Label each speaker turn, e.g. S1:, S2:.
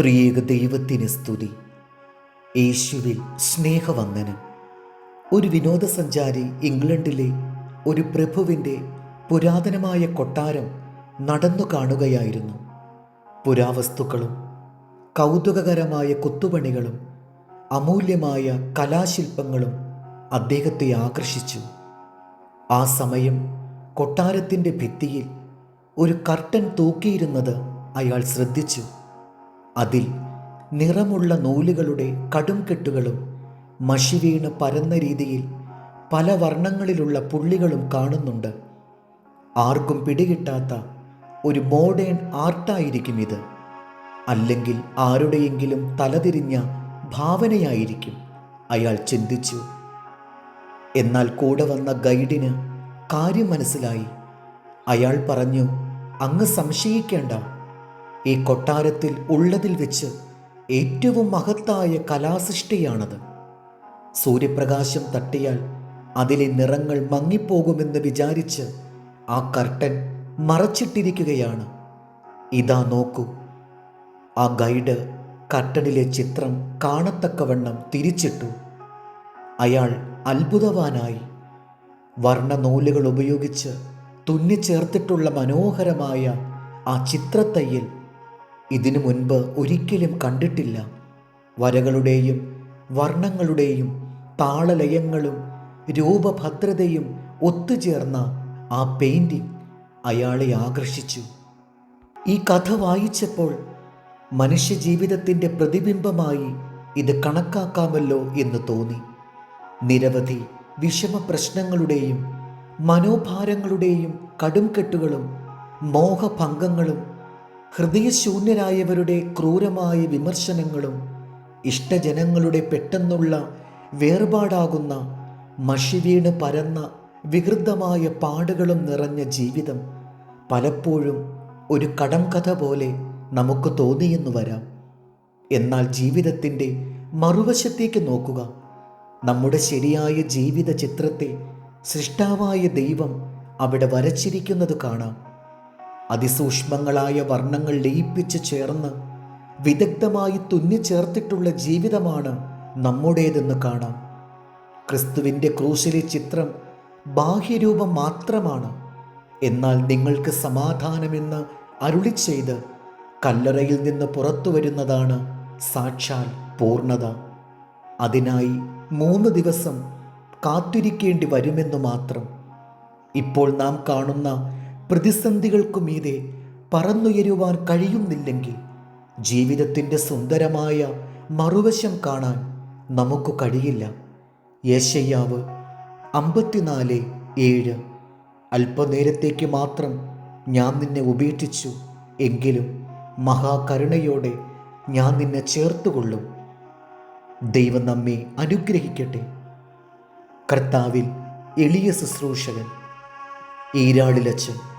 S1: ത്രിയേക ദൈവത്തിന് സ്തുതി. യേശുവിൽ സ്നേഹവന്ദനം. ഒരു വിനോദസഞ്ചാരി ഇംഗ്ലണ്ടിലെ ഒരു പ്രഭുവിന്റെ പുരാതനമായ കൊട്ടാരം നടന്നു കാണുകയായിരുന്നു. പുരാവസ്തുക്കളും കൗതുകകരമായ കൊത്തുപണികളും അമൂല്യമായ കലാശില്പങ്ങളും അദ്ദേഹത്തെ ആകർഷിച്ചു. ആ സമയം കൊട്ടാരത്തിന്റെ ഭിത്തിയിൽ ഒരു കർട്ടൻ തൂക്കിയിരുന്നത് അയാൾ ശ്രദ്ധിച്ചു. അതിൽ നിറമുള്ള നൂലുകളുടെ കടും കെട്ടുകളും മഷി വീണ് പരന്ന രീതിയിൽ പല വർണങ്ങളിലുള്ള പുള്ളികളും കാണുന്നുണ്ട്. ആർക്കും പിടികിട്ടാത്ത ഒരു മോഡേൺ ആർട്ടായിരിക്കും ഇത്. അല്ലെങ്കിൽ ആരുടെയെങ്കിലും തലതിരിഞ്ഞ ഭാവനയായിരിക്കും അയാൾ ചിന്തിച്ചു. എന്നാൽ കൂടെ വന്ന ഗൈഡിന് കാര്യം മനസ്സിലായി അയാൾ പറഞ്ഞു അങ്ങ് സംശയിക്കേണ്ട. ഈ കൊട്ടാരത്തിൽ ഉള്ളതിൽ വെച്ച് ഏറ്റവും മഹത്തായ കലാസൃഷ്ടിയാണത്. സൂര്യപ്രകാശം തട്ടിയാൽ അതിലെ നിറങ്ങൾ മങ്ങിപ്പോകുമെന്ന് വിചാരിച്ച് ആ കർട്ടൻ മറച്ചിട്ടിരിക്കുകയാണ്. ഇതാ നോക്കൂ. ആ ഗൈഡ് കർട്ടനിലെ ചിത്രം കാണത്തക്കവണ്ണം തിരിച്ചിട്ടു. അയാൾ അത്ഭുതവാനായി. വർണനൂലുകൾ ഉപയോഗിച്ച് തുന്നിച്ചേർത്തിട്ടുള്ള മനോഹരമായ ആ ചിത്രത്തയ്യൽ ഇതിനു മുൻപ് ഒരിക്കലും കണ്ടിട്ടില്ല. വരകളുടെയും വർണങ്ങളുടെയും താളലയങ്ങളും രൂപഭദ്രതയും ഒത്തുചേർന്ന ആ പെയിന്റിംഗ് അയാളെ ആകർഷിച്ചു. ഈ കഥ വായിച്ചപ്പോൾ മനുഷ്യജീവിതത്തിന്റെ പ്രതിബിംബമായി ഇത് കണക്കാക്കാമല്ലോ എന്ന് തോന്നി. നിരവധി വിഷമ പ്രശ്നങ്ങളുടെയും മനോഭാരങ്ങളുടെയും കടുംകെട്ടുകളും മോഹഭംഗങ്ങളും ഹൃദയശൂന്യരായവരുടെ ക്രൂരമായ വിമർശനങ്ങളും ഇഷ്ടജനങ്ങളുടെ പെട്ടെന്നുള്ള വേർപാടാകുന്ന മഷിവീണ് പരന്ന വികൃതമായ പാടുകളും നിറഞ്ഞ ജീവിതം പലപ്പോഴും ഒരു കടം കഥ പോലെ നമുക്ക് തോന്നിയെന്ന് വരാം. എന്നാൽ ജീവിതത്തിന്റെ മറുവശത്തേക്ക് നോക്കുക. നമ്മുടെ ശരിയായ ജീവിത ചിത്രത്തെ സൃഷ്ടാവായ ദൈവം അവിടെ വരച്ചിരിക്കുന്നത് കാണാം. അതിസൂക്ഷ്മങ്ങളായ വർണങ്ങൾ ലയിപ്പിച്ച് ചേർന്ന് വിദഗ്ധമായി തുന്നിച്ചേർത്തിട്ടുള്ള ജീവിതമാണ് നമ്മുടേതെന്ന് കാണാം. ക്രിസ്തുവിന്റെ ക്രൂശിലെ ചിത്രം ബാഹ്യരൂപം മാത്രമാണ്. എന്നാൽ നിങ്ങൾക്ക് സമാധാനമെന്ന് അരുളി ചെയ്ത് കല്ലറയിൽ നിന്ന് പുറത്തു വരുന്നതാണ് സാക്ഷാൽ പൂർണത. അതിനായി മൂന്ന് ദിവസം കാത്തിരിക്കേണ്ടി വരുമെന്ന് മാത്രം. ഇപ്പോൾ നാം കാണുന്ന പ്രതിസന്ധികൾക്കു മീതെ പറന്നുയരുവാൻ കഴിയുന്നില്ലെങ്കിൽ ജീവിതത്തിന്റെ സുന്ദരമായ മറുവശം കാണാൻ നമുക്ക് കഴിയില്ല. യേശയ്യാവ് അമ്പത്തിനാല് ഏഴ്. അല്പനേരത്തേക്ക് മാത്രം ഞാൻ നിന്നെ ഉപേക്ഷിച്ചു എങ്കിലും മഹാകരുണയോടെ ഞാൻ നിന്നെ ചേർത്തുകൊള്ളും. ദൈവം നമ്മെ അനുഗ്രഹിക്കട്ടെ. കർത്താവിൽ എളിയ ശുശ്രൂഷകൻ ഈരാളിലച്ചൻ